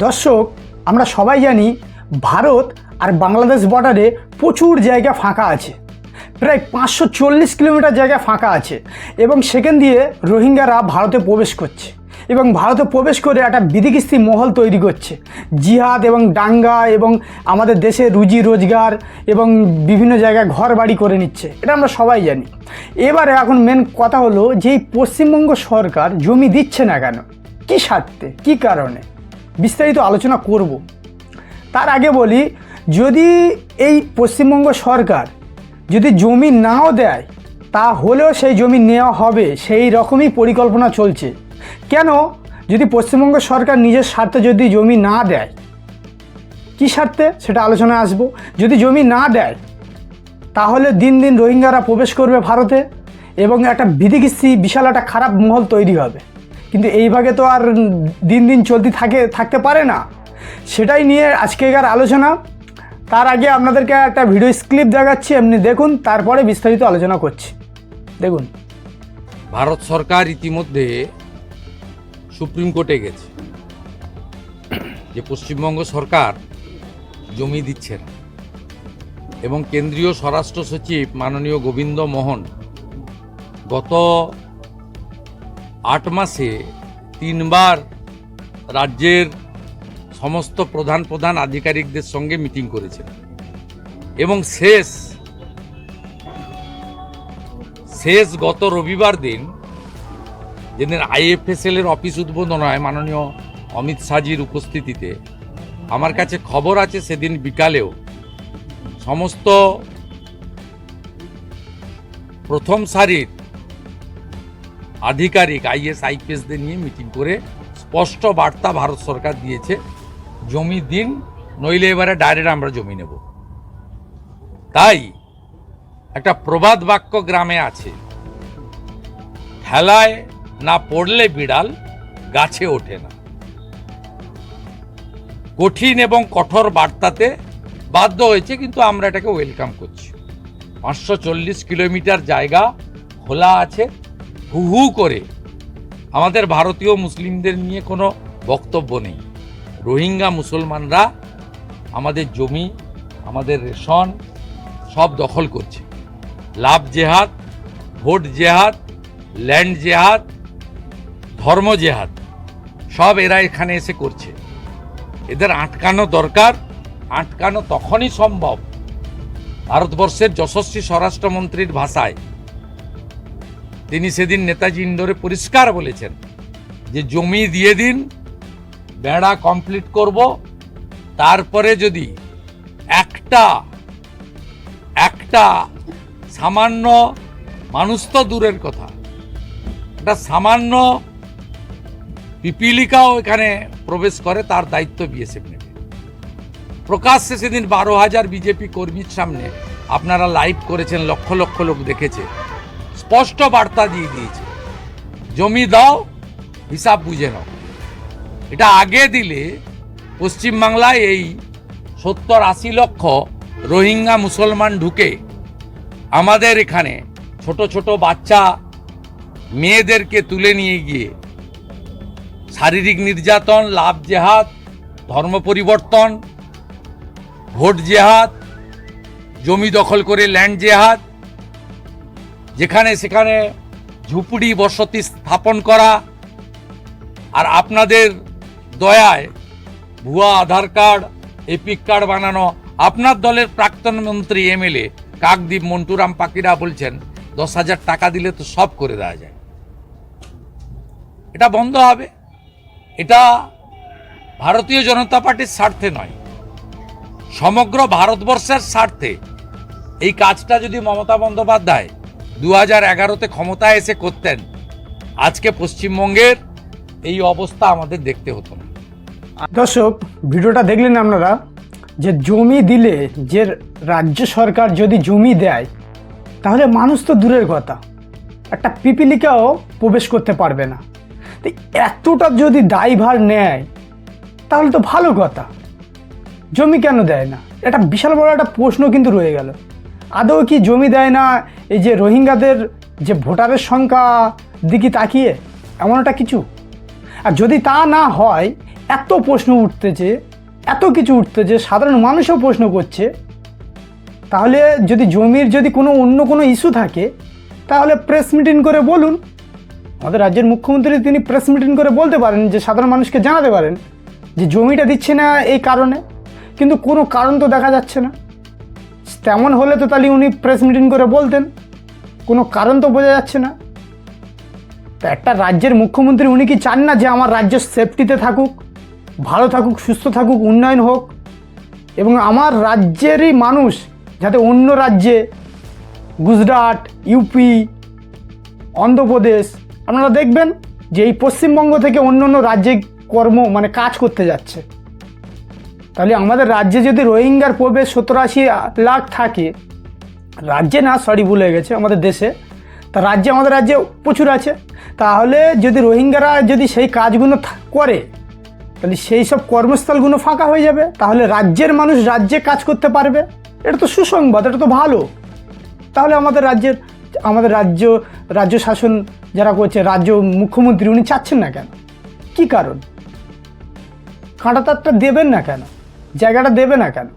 দর্শক, আমরা সবাই জানি ভারত আর বাংলাদেশ বর্ডারে প্রচুর জায়গা ফাঁকা আছে। প্রায় পাঁচশো চল্লিশ কিলোমিটার জায়গা ফাঁকা আছে এবং সেখান দিয়ে রোহিঙ্গারা ভারতে প্রবেশ করছে এবং ভারতে প্রবেশ করে একটা বিধিকিস্তি মহল তৈরি করছে। জিহাদ এবং ডাঙ্গা এবং আমাদের দেশে রুজি রোজগার এবং বিভিন্ন জায়গায় ঘর বাড়ি করে নিচ্ছে, এটা আমরা সবাই জানি। এবারে এখন মেন কথা হলো যে পশ্চিমবঙ্গ সরকার জমি দিচ্ছে না কেন? কী স্বার্থে? কী কারণে? বিস্তারিত আলোচনা করব। তার আগে বলি, যদি এই পশ্চিমবঙ্গ সরকার যদি জমি নাও দেয়, তাহলেও সেই জমি নেওয়া হবে, সেই রকমই পরিকল্পনা চলছে। কেন? যদি পশ্চিমবঙ্গ সরকার নিজের স্বার্থে যদি জমি না দেয়, কী স্বার্থে? সেটা আলোচনায় আসব। যদি জমি না দেয়, তাহলে দিন দিন রোহিঙ্গারা প্রবেশ করবে ভারতে এবং একটা বিধিকিস্তি বিশাল একটা খারাপ মহল তৈরি হবে। কিন্তু এইভাবে তো আর দিন দিন চলতে থাকে, থাকতে পারে না। সেটাই নিয়ে আজকেকার আলোচনা। তার আগে আপনাদেরকে একটা ভিডিও স্ক্লিপ দেখাচ্ছি, এমনি দেখুন, তারপরে বিস্তারিত আলোচনা করছি। দেখুন। ভারত সরকার ইতিমধ্যে সুপ্রিম কোর্টে গেছে। যে পশ্চিমবঙ্গ সরকার জমি দিচ্ছে না। এবং কেন্দ্রীয় স্বরাষ্ট্র সচিব মাননীয় গোবিন্দ মোহন গত আট মাসে তিনবার রাজ্যের সমস্ত প্রধান প্রধান আধিকারিকদের সঙ্গে মিটিং করেছেন। এবং শেষ শেষ গত রবিবার দিন যেদিন আইএফএসএল এর অফিস উদ্বোধন হয় মাননীয় অমিত শাহজির উপস্থিতিতে, আমার কাছে খবর আছে সেদিন বিকালেও সমস্ত প্রথম সারির আধিকারিক আইএস আইপিএসদের নিয়ে মিটিং করে স্পষ্ট বার্তা ভারত সরকার দিয়েছে, জমি দিন, নইলে এবারে ডাইরেক্ট আমরা জমি নেব। তাই একটা প্রবাদ বাক্য গ্রামে আছে, ঠেলায় না পড়লে বিড়াল গাছে ওঠে না। কঠিন এবং কঠোর বার্তাতে বাধ্য হয়েছে, কিন্তু আমরা এটাকে ওয়েলকাম করছি। পাঁচশো চল্লিশ কিলোমিটার জায়গা খোলা আছে হু হু করে। আমাদের ভারতীয় মুসলিমদের নিয়ে কোনো বক্তব্য নেই। রোহিঙ্গা মুসলমানরা আমাদের জমি, আমাদের রেশন সব দখল করছে। লাভ জেহাদ, ভোট জেহাদ, ল্যান্ড জেহাদ, ধর্ম জেহাদ সব এরা এখানে এসে করছে। এদের আটকানো দরকার, আটকানো তখনই সম্ভব। ভারতবর্ষের যশস্বী স্বরাষ্ট্রমন্ত্রীর ভাষায় তিনি সেদিন নেতাজি ইন্ডোরে পরিষ্কার বলেছেন যে জমি দিয়ে দিন, বেড়া কমপ্লিট করব, তারপরে যদি একটা একটা সামান্য, মানুষ তো দূরের কথা, একটা সামান্য পিপিলিকাও এখানে প্রবেশ করে, তার দায়িত্ব বিএসএফ নেবে। প্রকাশ্যে সেদিন বারো হাজার বিজেপি কর্মীর সামনে আপনারা লাইভ করেছেন, লক্ষ লক্ষ লোক দেখেছে। স্পষ্ট বার্তা দিয়ে দিয়েছে। জমি দাও, হিসাব বুঝে নাও। এটা আগে দিলে পশ্চিমবাংলায় এই সত্তর আশি লক্ষ রোহিঙ্গা মুসলমান ঢুকে আমাদের এখানে ছোট ছোট বাচ্চা মেয়েদেরকে তুলে নিয়ে গিয়ে শারীরিক নির্যাতন, লাভ জেহাদ, ধর্ম পরিবর্তন, ভোট জেহাদ, জমি দখল করে ল্যান্ড জেহাদ যেখানে সেখানে ঝুপড়ি বসতি স্থাপন করা আর আপনাদের দয়ায় ভুয়া আধার কার্ড, এপিক কার্ড বানানো। আপনার দলের প্রাক্তন মন্ত্রী এমএলএ কাকদ্বীপ, মন্টুরাম পাকিরা বলছেন, দশ হাজার টাকা দিলে তো সব করে দেওয়া যায়। এটা বন্ধ হবে। এটা ভারতীয় জনতা পার্টির স্বার্থে নয়। সমগ্র ভারতবর্ষের স্বার্থে এই কাজটা যদি মমতা বন্দ্যোপাধ্যায় দু হাজার এগারোতে ক্ষমতায় এসে করতেন। আজকে পশ্চিমবঙ্গের এই অবস্থা আমাদের দেখতে হতো না। দর্শক, ভিডিওটা দেখলেন আপনারা যে জমি দিলে যে রাজ্য সরকার যদি জমি দেয়, তাহলে মানুষ তো দূরের কথা। একটা পিপিলিকাও প্রবেশ করতে পারবে না। তো এতটা যদি ড্রাইভার নেয়, তাহলে তো ভালো কথা। জমি কেন দেয় না? এটা বিশাল বড় একটা প্রশ্ন কিন্তু রয়ে গেল। আদৌ কি জমি দেয় না এই যে রোহিঙ্গাদের যে ভোটারের সংখ্যা দিকে তাকিয়ে? এমন একটা কিছু? আর যদি তা না হয়, এত প্রশ্ন উঠতেছে, এত কিছু উঠতেছে, সাধারণ মানুষও প্রশ্ন করছে। তাহলে যদি জমির যদি কোনো অন্য কোনো ইস্যু থাকে, তাহলে প্রেস মিটিং করে বলুন। আমাদের রাজ্যের মুখ্যমন্ত্রী তিনি প্রেস মিটিং করে বলতে পারেন যে সাধারণ মানুষকে জানাতে পারেন যে জমিটা দিচ্ছে না এই কারণে। কিন্তু কোনো কারণ তো দেখা যাচ্ছে না। তেমন হলে তো তাহলে উনি প্রেস মিটিং করে বলতেন। কোনো কারণ তো বোঝা যাচ্ছে না। তা একটা রাজ্যের মুখ্যমন্ত্রী উনি কি চান না যে আমার রাজ্য সেফটিতে থাকুক, ভালো থাকুক, সুস্থ থাকুক, উন্নয়ন হোক? এবং আমার রাজ্যেরই মানুষ যাতে অন্য রাজ্যে, গুজরাট ইউপি অন্ধ্রপ্রদেশ, আপনারা দেখবেন যে এই পশ্চিমবঙ্গ থেকে অন্য অন্য রাজ্যে কর্ম মানে কাজ করতে যাচ্ছে। তাহলে আমাদের রাজ্যে যদি রোহিঙ্গার প্রবেশ সত্তর আশি লাখ থাকে, রাজ্যে না সরি ভুলে গেছে, আমাদের দেশে, তা রাজ্যে, আমাদের রাজ্যে প্রচুর আছে। তাহলে যদি রোহিঙ্গারা যদি সেই কাজগুলো করে, তাহলে সেই সব কর্মস্থলগুলো ফাঁকা হয়ে যাবে। তাহলে রাজ্যের মানুষ রাজ্যে কাজ করতে পারবে। এটা তো সুসংবাদ, এটা তো ভালো। তাহলে আমাদের রাজ্যের, আমাদের রাজ্য রাজ্য শাসন যারা করছে, রাজ্য মুখ্যমন্ত্রী, উনি চাচ্ছেন না কেন? কি কারণ? কাঁটাতারটা দেবেন না কেন? জায়গাটা দেবে না কেন?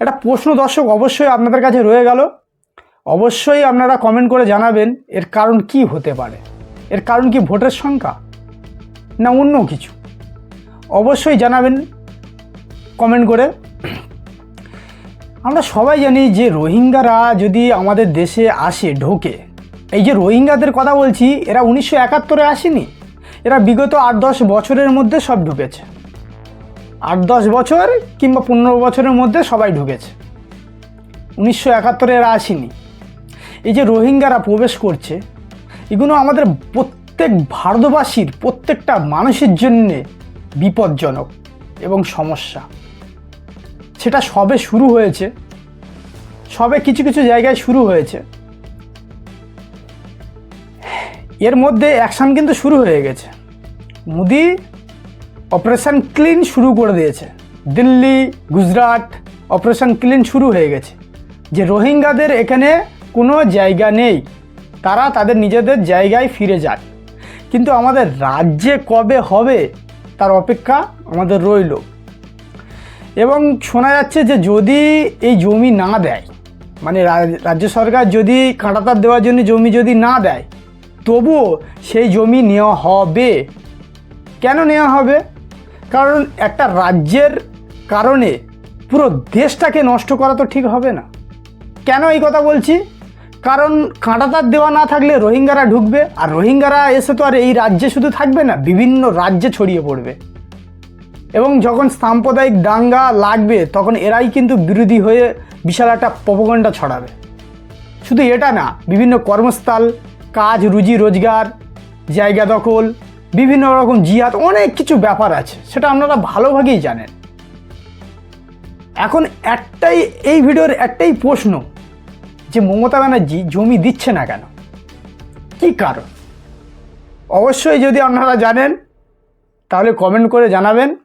একটা প্রশ্ন দর্শক অবশ্যই আপনাদের কাছে রয়ে গেল। অবশ্যই আপনারা কমেন্ট করে জানাবেন, এর কারণ কি হতে পারে? এর কারণ কি ভোটের সংখ্যা? না অন্য কিছু? অবশ্যই জানাবেন কমেন্ট করে। আমরা সবাই জানি যে রোহিঙ্গারা যদি আমাদের দেশে আসে, ঢোকে, এই যে রোহিঙ্গাদের কথা বলছি, এরা উনিশশো একাত্তরে আসেনি। এরা বিগত আট দশ বছরের মধ্যে সব ঢুকেছে। আট দশ বছর কিংবা পনেরো বছরের মধ্যে সবাই ঢুকেছে। উনিশশো একাত্তরে এরা আসেনি। এই যে রোহিঙ্গারা প্রবেশ করছে, এগুলো আমাদের প্রত্যেক ভারতবাসীর, প্রত্যেকটা মানুষের জন্যে বিপজ্জনক এবং সমস্যা। সেটা সবে শুরু হয়েছে। সবে কিছু কিছু জায়গায় শুরু হয়েছে। এর মধ্যে অ্যাকশান কিন্তু শুরু হয়ে গেছে। মোদি অপারেশন ক্লিন শুরু করে দিয়েছে। দিল্লি, গুজরাট অপারেশন ক্লিন শুরু হয়ে গেছে। যে রোহিঙ্গাদের এখানে কোনো জায়গা নেই, তারা তাদের নিজেদের জায়গায় ফিরে যায় কিন্তু আমাদের রাজ্যে কবে হবে, তার অপেক্ষা আমাদের রইল। এবং শোনা যাচ্ছে যে যদি এই জমি না দেয় মানে রাজ্য সরকার যদি কাঁটাতার দেওয়ার জন্য জমি যদি না দেয়, তবুও সেই জমি নেওয়া হবে। কেন নেওয়া হবে? কারণ একটা রাজ্যের কারণে পুরো দেশটাকে নষ্ট করা তো ঠিক হবে না। কেন এই কথা বলছি? কারণ কাঁটাতার দেওয়া না থাকলে রোহিঙ্গারা ঢুকবে, আর রোহিঙ্গারা এসে তো আর এই রাজ্যে শুধু থাকবে না, বিভিন্ন রাজ্যে ছড়িয়ে পড়বে। এবং যখন সাম্প্রদায়িক দাঙ্গা লাগবে, তখন এরাই কিন্তু বিরোধী হয়ে বিশাল একটা প্রপগণ্ডা ছড়াবে। শুধু এটা না, বিভিন্ন কর্মস্থল, কাজ, রুজি, রোজগার, জায়গা দখল বিভিন্ন রকম জিহাদ, অনেক কিছু ব্যাপার আছে, সেটা আপনারা ভালোভাবেই জানেন। এখন একটাই, এই ভিডিওর একটাই প্রশ্ন, যে মমতা ব্যানার্জি জমি দিচ্ছে না কেন? কি কারণ? অবশ্যই যদি আপনারা জানেন, তাহলে কমেন্ট করে জানাবেন।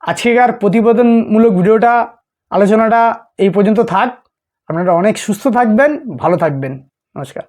আজকেকার প্রতিবেদনমূলক ভিডিওটা, আলোচনাটা এই পর্যন্ত থাক। আপনারা অনেক সুস্থ থাকবেন, ভালো থাকবেন। নমস্কার।